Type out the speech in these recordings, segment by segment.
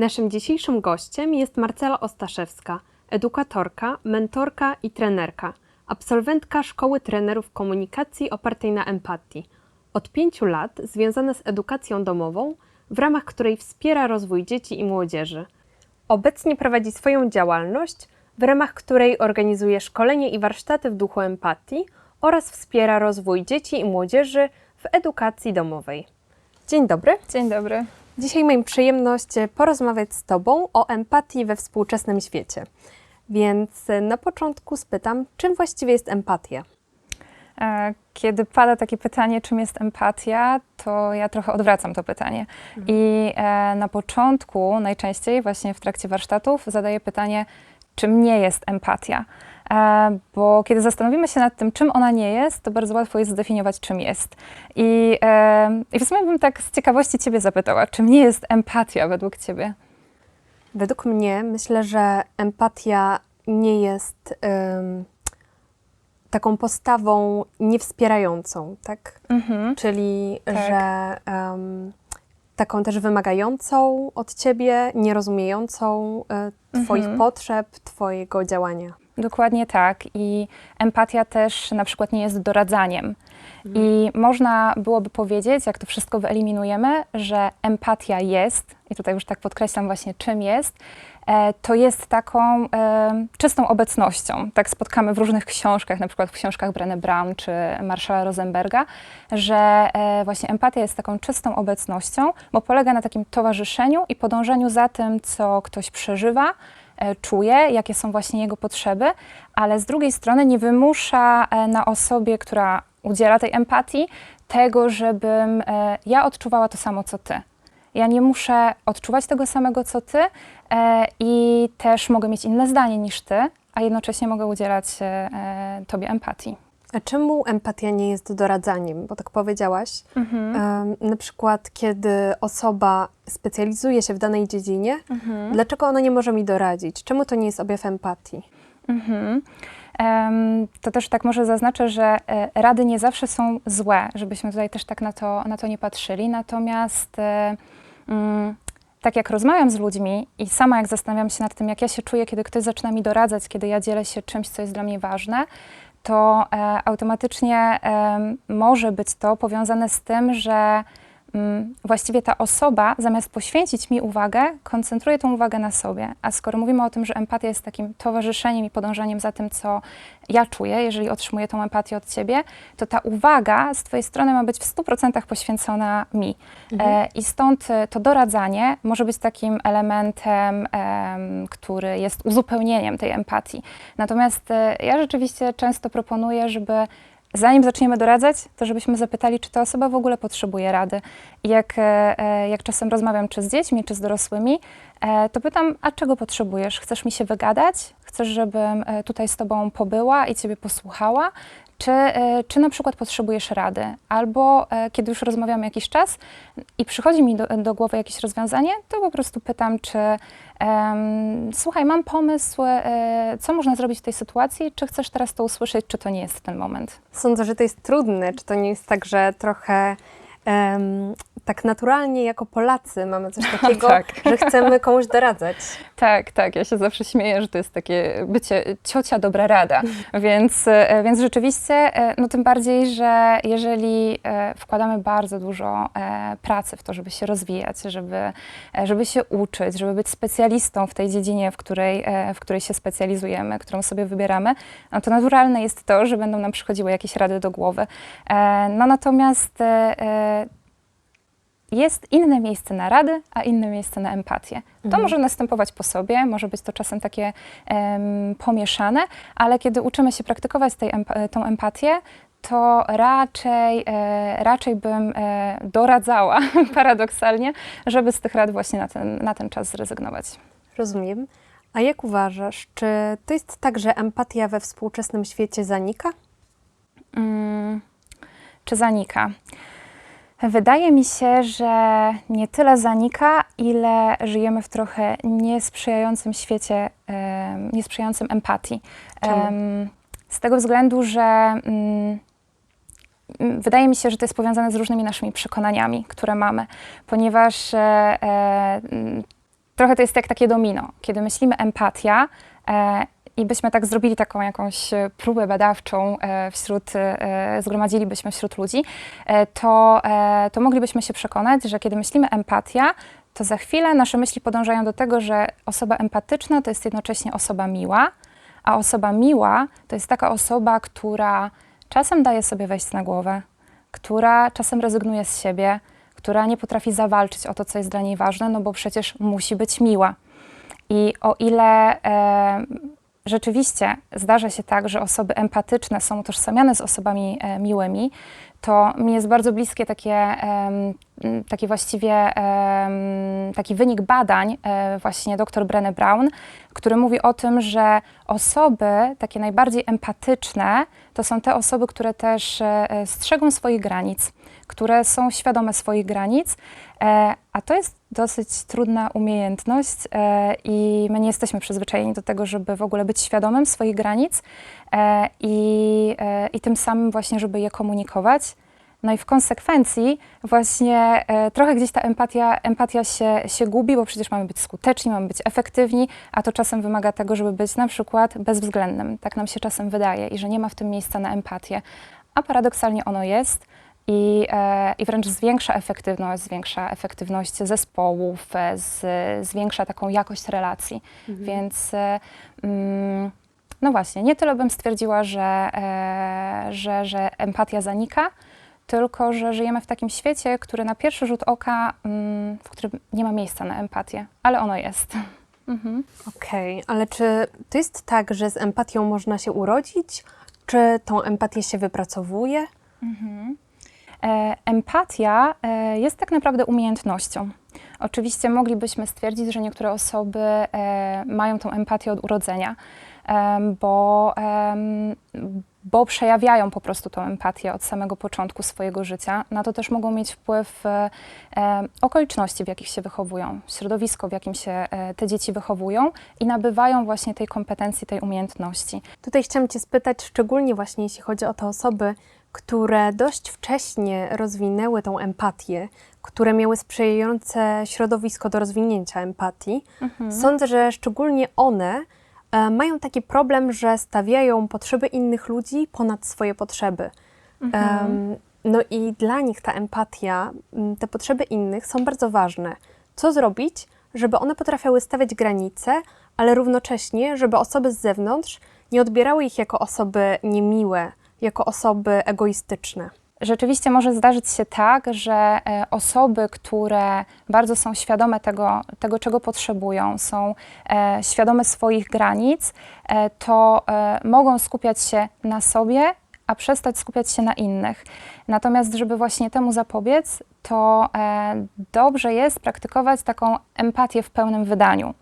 Naszym dzisiejszym gościem jest Marcela Ostaszewska, edukatorka, mentorka i trenerka, absolwentka Szkoły Trenerów Komunikacji opartej na empatii. Od pięciu lat związana z edukacją domową, w ramach której wspiera rozwój dzieci i młodzieży. Obecnie prowadzi swoją działalność, w ramach której organizuje szkolenie i warsztaty w duchu empatii oraz wspiera rozwój dzieci i młodzieży w edukacji domowej. Dzień dobry. Dzień dobry. Dzisiaj mam przyjemność e, porozmawiać z Tobą o empatii we współczesnym świecie. Więc e, na początku spytam, czym właściwie jest empatia? E, Kiedy pada takie pytanie, czym jest empatia, to ja trochę odwracam to pytanie. I e, na początku, najczęściej właśnie w trakcie warsztatów, zadaję pytanie, czym nie jest empatia. E, Bo kiedy zastanowimy się nad tym, czym ona nie jest, to bardzo łatwo jest zdefiniować, czym jest. I, e, i w sumie bym tak z ciekawości Ciebie zapytała, czym nie jest empatia według Ciebie? Według mnie myślę, że empatia nie jest em, taką postawą niewspierającą, tak? Mhm. Czyli, Tak. że em, taką też wymagającą od ciebie, nierozumiejącą e, Twoich Mhm. potrzeb, Twojego działania. Dokładnie tak. I empatia też na przykład nie jest doradzaniem. I można byłoby powiedzieć, jak to wszystko wyeliminujemy, że empatia jest, i tutaj już tak podkreślam właśnie czym jest, e, to jest taką e, czystą obecnością. Tak spotkamy w różnych książkach, na przykład w książkach Brené Brown czy Marshalla Rosenberga, że e, właśnie empatia jest taką czystą obecnością, bo polega na takim towarzyszeniu i podążaniu za tym, co ktoś przeżywa, czuje, jakie są właśnie jego potrzeby, ale z drugiej strony nie wymusza e, na osobie, która udziela tej empatii, tego, żebym e, ja odczuwała to samo, co ty. Ja nie muszę odczuwać tego samego, co ty e, i też mogę mieć inne zdanie niż ty, a jednocześnie mogę udzielać e, e, tobie empatii. A czemu empatia nie jest doradzaniem? Bo tak powiedziałaś, Mhm. na przykład kiedy osoba specjalizuje się w danej dziedzinie, Mhm. dlaczego ona nie może mi doradzić? Czemu to nie jest objaw empatii? Mhm. To też tak może zaznaczę, że e, rady nie zawsze są złe, żebyśmy tutaj też tak na to, na to nie patrzyli. Natomiast e, mm, tak jak rozmawiam z ludźmi i sama jak zastanawiam się nad tym, jak ja się czuję, kiedy ktoś zaczyna mi doradzać, kiedy ja dzielę się czymś, co jest dla mnie ważne, to e, automatycznie może być to powiązane z tym, że właściwie ta osoba, zamiast poświęcić mi uwagę, koncentruje tą uwagę na sobie. A skoro mówimy o tym, że empatia jest takim towarzyszeniem i podążaniem za tym, co ja czuję, jeżeli otrzymuję tą empatię od ciebie, to ta uwaga z twojej strony ma być w 100% poświęcona mi. E, I stąd e, to doradzanie może być takim elementem, em, który jest uzupełnieniem tej empatii. Natomiast e, ja rzeczywiście często proponuję, żeby zanim zaczniemy doradzać, to żebyśmy zapytali, czy ta osoba w ogóle potrzebuje rady. Jak, e, e, jak czasem rozmawiam czy z dziećmi, czy z dorosłymi, e, to pytam, a czego potrzebujesz? Chcesz mi się wygadać? Chcesz, żebym tutaj z tobą pobyła i ciebie posłuchała? Czy, e, czy na przykład potrzebujesz rady? Albo e, kiedy już rozmawiamy jakiś czas i przychodzi mi do, do głowy jakieś rozwiązanie, to po prostu pytam, czy em, słuchaj, mam pomysł, e, co można zrobić w tej sytuacji, czy chcesz teraz to usłyszeć, czy to nie jest ten moment? Sądzę, że to jest trudne. Czy to nie jest tak, że trochę em, tak naturalnie jako Polacy mamy coś takiego, Tak. że chcemy komuś doradzać? Tak, tak. Ja się zawsze śmieję, że to jest takie bycie ciocia dobra rada. Więc, e, więc rzeczywiście, e, no tym bardziej, że jeżeli e, wkładamy bardzo dużo pracy w to, żeby się rozwijać, żeby, żeby się uczyć, żeby być specjalistą w tej dziedzinie, w której, w której się specjalizujemy, którą sobie wybieramy, no to naturalne jest to, że będą nam przychodziły jakieś rady do głowy. No natomiast jest inne miejsce na rady, a inne miejsce na empatię. To Mhm. może następować po sobie, może być to czasem takie em, pomieszane, ale kiedy uczymy się praktykować tej emp- tą empatię, to raczej, e, raczej bym e, doradzała, paradoksalnie, żeby z tych rad właśnie na ten, na ten czas zrezygnować. Rozumiem. A jak uważasz, czy to jest tak, że empatia we współczesnym świecie zanika? Mm, czy zanika? Wydaje mi się, że nie tyle zanika, ile żyjemy w trochę niesprzyjającym świecie, niesprzyjającym empatii. Czemu? Em, z tego względu, że mm, wydaje mi się, że to jest powiązane z różnymi naszymi przekonaniami, które mamy, ponieważ e, e, mm, trochę to jest jak takie domino. Kiedy myślimy empatia e, i byśmy tak zrobili taką jakąś e, próbę badawczą e, wśród, e, zgromadzilibyśmy wśród ludzi, to, to moglibyśmy się przekonać, że kiedy myślimy empatia, to za chwilę nasze myśli podążają do tego, że osoba empatyczna to jest jednocześnie osoba miła, a osoba miła to jest taka osoba, która czasem daje sobie wejść na głowę, która czasem rezygnuje z siebie, która nie potrafi zawalczyć o to, co jest dla niej ważne, no bo przecież musi być miła. I o ile rzeczywiście zdarza się tak, że osoby empatyczne są utożsamiane z osobami e, miłymi, to mi jest bardzo bliskie takie, takie właściwie taki wynik badań e, właśnie dr Brené Brown, który mówi o tym, że osoby takie najbardziej empatyczne to są te osoby, które też e, e, strzegą swoich granic, które są świadome swoich granic, e, to jest dosyć trudna umiejętność e, i my nie jesteśmy przyzwyczajeni do tego, żeby w ogóle być świadomym swoich granic e, i, e, i tym samym właśnie, żeby je komunikować. No i w konsekwencji właśnie e, trochę gdzieś ta empatia, empatia się, się gubi, bo przecież mamy być skuteczni, mamy być efektywni, a to czasem wymaga tego, żeby być na przykład bezwzględnym. Tak nam się czasem wydaje i że nie ma w tym miejsca na empatię. A paradoksalnie ono jest i, e, i wręcz zwiększa efektywność, zwiększa efektywność zespołów, e, z, zwiększa taką jakość relacji. Więc e, mm, no właśnie, nie tyle bym stwierdziła, że, że, że empatia zanika, tylko że żyjemy w takim świecie, który na pierwszy rzut oka, mm, w którym nie ma miejsca na empatię, ale ono jest. Mhm. Okej, ale czy to jest tak, że z empatią można się urodzić? Czy tą empatię się wypracowuje? E, Empatia e, jest tak naprawdę umiejętnością. Oczywiście moglibyśmy stwierdzić, że niektóre osoby e, mają tą empatię od urodzenia, bo, bo przejawiają po prostu tą empatię od samego początku swojego życia. Na to też mogą mieć wpływ e, e, okoliczności, w jakich się wychowują, środowisko, w jakim się e, te dzieci wychowują i nabywają właśnie tej kompetencji, tej umiejętności. Tutaj chciałam Cię spytać, szczególnie właśnie jeśli chodzi o te osoby, które dość wcześnie rozwinęły tą empatię, które miały sprzyjające środowisko do rozwinięcia empatii. Sądzę, że szczególnie one e, mają taki problem, że stawiają potrzeby innych ludzi ponad swoje potrzeby. Em, no i dla nich ta empatia, te potrzeby innych są bardzo ważne. Co zrobić, żeby one potrafiały stawiać granice, ale równocześnie, żeby osoby z zewnątrz nie odbierały ich jako osoby niemiłe, jako osoby egoistyczne. Rzeczywiście może zdarzyć się tak, że e, osoby, które bardzo są świadome tego, tego czego potrzebują, są e, świadome swoich granic, e, to mogą skupiać się na sobie, a przestać skupiać się na innych. Natomiast, żeby właśnie temu zapobiec, to e, dobrze jest praktykować taką empatię w pełnym wydaniu.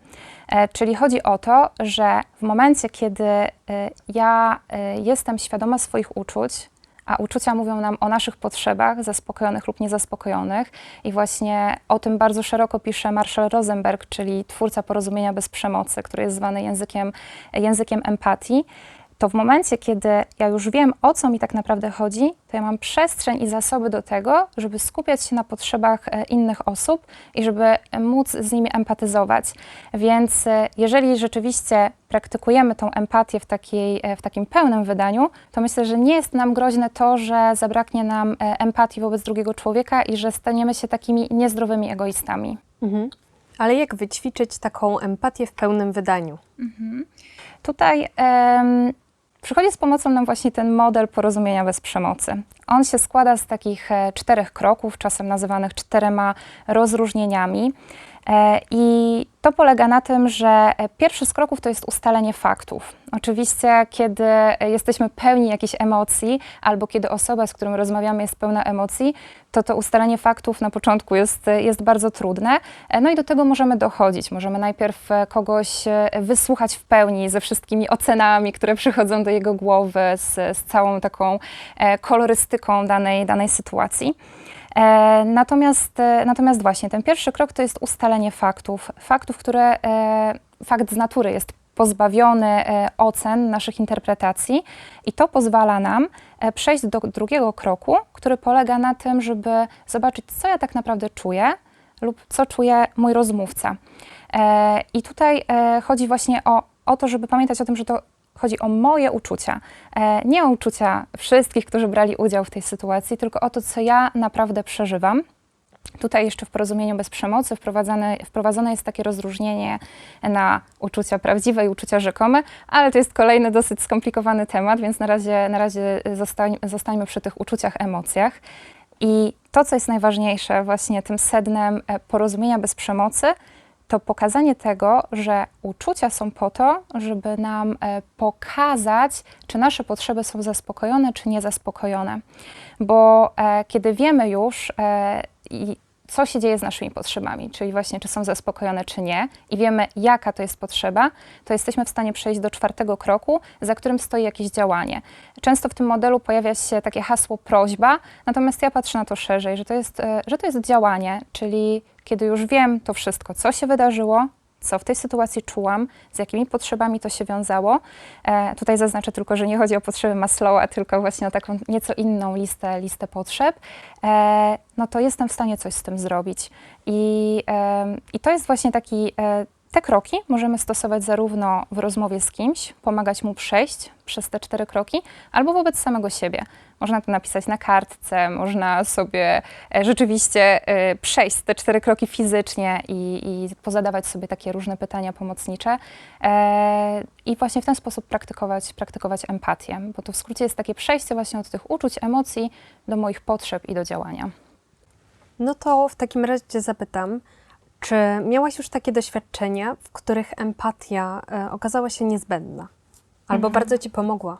E, Czyli chodzi o to, że w momencie, kiedy e, ja jestem świadoma swoich uczuć, a uczucia mówią nam o naszych potrzebach, zaspokojonych lub niezaspokojonych. I właśnie o tym bardzo szeroko pisze Marshall Rosenberg, czyli twórca porozumienia bez przemocy, który jest zwany językiem, językiem empatii. To w momencie, kiedy ja już wiem, o co mi tak naprawdę chodzi, to ja mam przestrzeń i zasoby do tego, żeby skupiać się na potrzebach e, innych osób i żeby móc z nimi empatyzować. Więc e, jeżeli rzeczywiście praktykujemy tą empatię w, takiej, e, w takim pełnym wydaniu, to myślę, że nie jest nam groźne to, że zabraknie nam empatii wobec drugiego człowieka i że staniemy się takimi niezdrowymi egoistami. Mhm. Ale jak wyćwiczyć taką empatię w pełnym wydaniu? Tutaj em, przychodzi z pomocą nam właśnie ten model porozumienia bez przemocy. On się składa z takich e, czterech kroków, czasem nazywanych czterema rozróżnieniami. E, I to polega na tym, że e, pierwszy z kroków to jest ustalenie faktów. Oczywiście, kiedy e, jesteśmy pełni jakichś emocji, albo kiedy osoba, z którą rozmawiamy, jest pełna emocji, to to ustalenie faktów na początku jest, jest bardzo trudne. No i do tego możemy dochodzić. Możemy najpierw kogoś wysłuchać w pełni ze wszystkimi ocenami, które przychodzą do jego głowy, z, z całą taką kolorystyką danej, danej sytuacji. E, Natomiast, e, natomiast właśnie ten pierwszy krok to jest ustalenie faktów. Faktów, które e, fakt z natury jest pozbawiony ocen, naszych interpretacji, i to pozwala nam przejść do drugiego kroku, który polega na tym, żeby zobaczyć, co ja tak naprawdę czuję lub co czuje mój rozmówca. I tutaj chodzi właśnie o, o to, żeby pamiętać o tym, że to chodzi o moje uczucia. E, nie o uczucia wszystkich, którzy brali udział w tej sytuacji, tylko o to, co ja naprawdę przeżywam. Tutaj jeszcze w porozumieniu bez przemocy wprowadzane, wprowadzone jest takie rozróżnienie na uczucia prawdziwe i uczucia rzekome, ale to jest kolejny dosyć skomplikowany temat, więc na razie, na razie zostań, zostańmy przy tych uczuciach, emocjach. I to, co jest najważniejsze, właśnie tym sednem e, porozumienia bez przemocy, to pokazanie tego, że uczucia są po to, żeby nam e, pokazać, czy nasze potrzeby są zaspokojone, czy niezaspokojone. Bo e, kiedy wiemy już, e, co się dzieje z naszymi potrzebami, czyli właśnie czy są zaspokojone, czy nie, i wiemy, jaka to jest potrzeba, to jesteśmy w stanie przejść do czwartego kroku, za którym stoi jakieś działanie. Często w tym modelu pojawia się takie hasło prośba, natomiast ja patrzę na to szerzej, że to jest, że to jest działanie, czyli kiedy już wiem to wszystko, co się wydarzyło, co w tej sytuacji czułam, z jakimi potrzebami to się wiązało. E, tutaj zaznaczę tylko, że nie chodzi o potrzeby Maslowa, tylko właśnie o taką nieco inną listę, listę potrzeb. E, no to jestem w stanie coś z tym zrobić. I, e, i to jest właśnie taki. E, te kroki możemy stosować zarówno w rozmowie z kimś, pomagać mu przejść przez te cztery kroki, albo wobec samego siebie. Można to napisać na kartce, można sobie e, rzeczywiście e, przejść te cztery kroki fizycznie i, i pozadawać sobie takie różne pytania pomocnicze e, i właśnie w ten sposób praktykować, praktykować empatię, bo to w skrócie jest takie przejście właśnie od tych uczuć, emocji do moich potrzeb i do działania. No to w takim razie Cię zapytam, czy miałaś już takie doświadczenia, w których empatia okazała się niezbędna? Albo Mhm. bardzo Ci pomogła?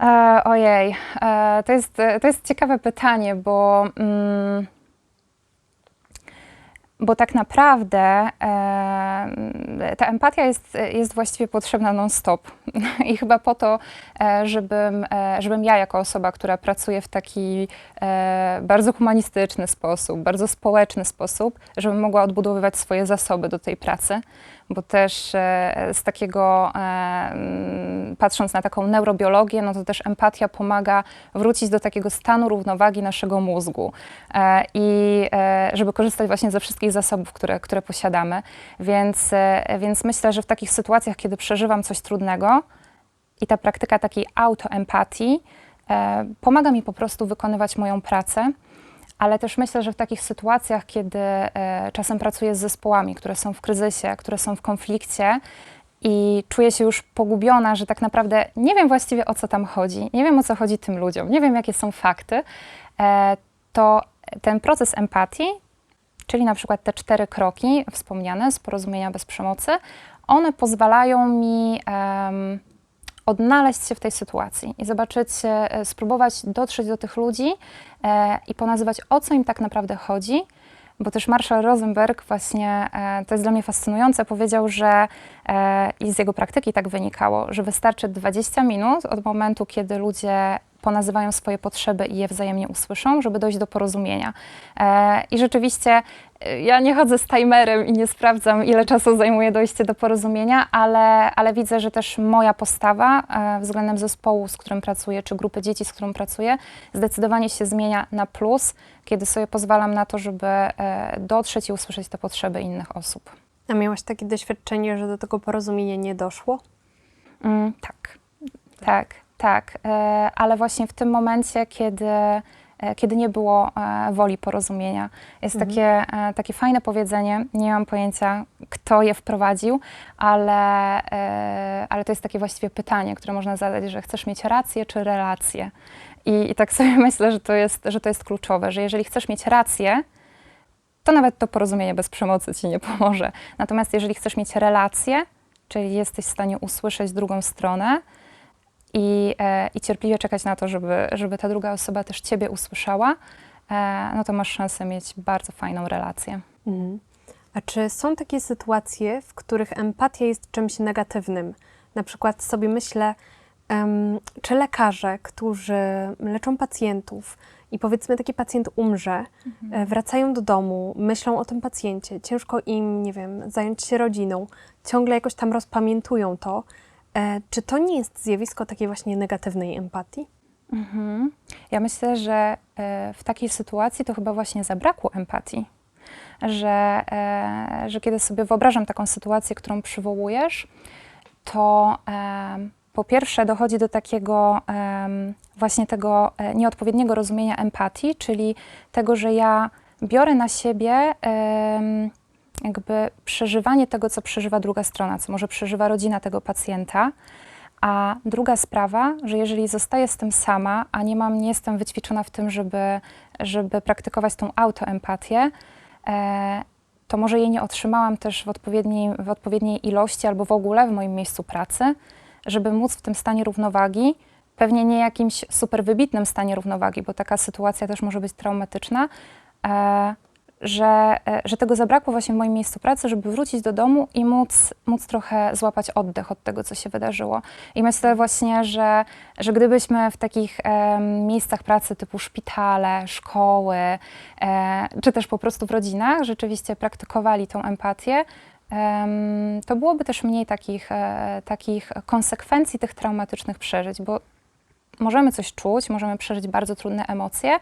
E, ojej, e, to, jest, to jest ciekawe pytanie, bo, mm, bo tak naprawdę e, ta empatia jest, jest właściwie potrzebna non-stop. I chyba po to, e, żebym, e, żebym ja, jako osoba, która pracuje w taki e, bardzo humanistyczny sposób, bardzo społeczny sposób, żebym mogła odbudowywać swoje zasoby do tej pracy bo też e, z takiego, e, patrząc na taką neurobiologię, no to też empatia pomaga wrócić do takiego stanu równowagi naszego mózgu e, i e, żeby korzystać właśnie ze wszystkich zasobów, które, które posiadamy. Więc, e, więc myślę, że w takich sytuacjach, kiedy przeżywam coś trudnego i ta praktyka takiej autoempatii e, pomaga mi po prostu wykonywać moją pracę ale też myślę, że w takich sytuacjach, kiedy e, czasem pracuję z zespołami, które są w kryzysie, które są w konflikcie i czuję się już pogubiona, że tak naprawdę nie wiem właściwie o co tam chodzi, nie wiem o co chodzi tym ludziom, nie wiem jakie są fakty, e, to ten proces empatii, czyli na przykład te cztery kroki wspomniane z porozumienia bez przemocy, one pozwalają mi em, odnaleźć się w tej sytuacji i zobaczyć, e, spróbować dotrzeć do tych ludzi e, i ponazywać, o co im tak naprawdę chodzi. Bo też Marshall Rosenberg właśnie, e, to jest dla mnie fascynujące, powiedział, że e, i z jego praktyki tak wynikało, że wystarczy 20 minut od momentu, kiedy ludzie ponazywają swoje potrzeby i je wzajemnie usłyszą, żeby dojść do porozumienia. E, I rzeczywiście e, ja nie chodzę z timerem i nie sprawdzam, ile czasu zajmuje dojście do porozumienia, ale, ale widzę, że też moja postawa e, względem zespołu, z którym pracuję, czy grupy dzieci, z którą pracuję, zdecydowanie się zmienia na plus, kiedy sobie pozwalam na to, żeby dotrzeć i usłyszeć te potrzeby innych osób. A miałaś takie doświadczenie, że do tego porozumienia nie doszło? Mm, tak, tak, tak. E, ale właśnie w tym momencie, kiedy, e, kiedy nie było e, woli porozumienia, jest Mhm. takie, takie fajne powiedzenie, nie mam pojęcia, kto je wprowadził, ale, ale to jest takie właściwie pytanie, które można zadać, że chcesz mieć rację czy relację. I, I tak sobie myślę, że to, jest, że to jest kluczowe, że jeżeli chcesz mieć rację, to nawet to porozumienie bez przemocy ci nie pomoże. Natomiast jeżeli chcesz mieć relację, czyli jesteś w stanie usłyszeć drugą stronę i, e, i cierpliwie czekać na to, żeby, żeby ta druga osoba też ciebie usłyszała, e, no to masz szansę mieć bardzo fajną relację. Mhm. A czy są takie sytuacje, w których empatia jest czymś negatywnym? Na przykład sobie myślę, em, czy lekarze, którzy leczą pacjentów i powiedzmy taki pacjent umrze, e, wracają do domu, myślą o tym pacjencie, ciężko im, nie wiem, zająć się rodziną, ciągle jakoś tam rozpamiętują to. E, czy to nie jest zjawisko takiej właśnie negatywnej empatii? Mhm. Ja myślę, że e, w takiej sytuacji to chyba właśnie zabrakło empatii. że, e, że kiedy sobie wyobrażam taką sytuację, którą przywołujesz, to po pierwsze dochodzi do takiego właśnie tego nieodpowiedniego rozumienia empatii, czyli tego, że ja biorę na siebie jakby przeżywanie tego, co przeżywa druga strona, co może przeżywa rodzina tego pacjenta. A druga sprawa, że jeżeli zostaję z tym sama, a nie mam, nie jestem wyćwiczona w tym, żeby, żeby praktykować tą autoempatię, e, to może jej nie otrzymałam też w odpowiedniej, w odpowiedniej ilości albo w ogóle w moim miejscu pracy, żeby móc w tym stanie równowagi, pewnie nie jakimś super wybitnym stanie równowagi, bo taka sytuacja też może być traumatyczna, e, że, e, że tego zabrakło właśnie w moim miejscu pracy, żeby wrócić do domu i móc, móc trochę złapać oddech od tego, co się wydarzyło. I myślę właśnie, że, że gdybyśmy w takich em, miejscach pracy typu szpitale, szkoły, e, czy też po prostu w rodzinach rzeczywiście praktykowali tą empatię, em, to byłoby też mniej takich, e, takich konsekwencji tych traumatycznych przeżyć, bo możemy coś czuć, możemy przeżyć bardzo trudne emocje,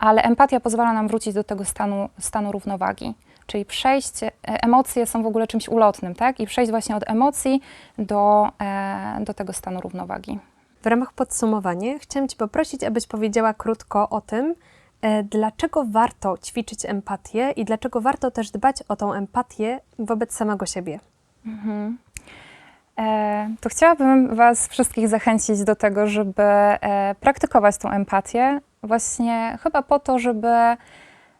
ale empatia pozwala nam wrócić do tego stanu, stanu równowagi. Czyli przejść, e, emocje są w ogóle czymś ulotnym, tak? I przejść właśnie od emocji do, e, do tego stanu równowagi. W ramach podsumowania chciałam Cię poprosić, abyś powiedziała krótko o tym, e, dlaczego warto ćwiczyć empatię i dlaczego warto też dbać o tą empatię wobec samego siebie. E, to chciałabym Was wszystkich zachęcić do tego, żeby praktykować tą empatię, właśnie chyba po to, żeby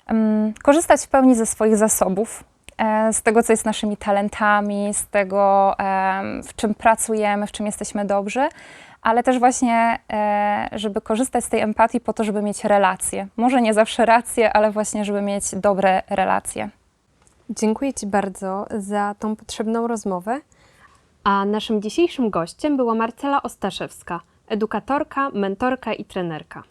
mm, korzystać w pełni ze swoich zasobów, e, z tego, co jest naszymi talentami, z tego, em, w czym pracujemy, w czym jesteśmy dobrzy, ale też właśnie, e, żeby korzystać z tej empatii po to, żeby mieć relacje. Może nie zawsze racje, ale właśnie, żeby mieć dobre relacje. Dziękuję Ci bardzo za tą potrzebną rozmowę. A naszym dzisiejszym gościem była Marcela Ostaszewska, edukatorka, mentorka i trenerka.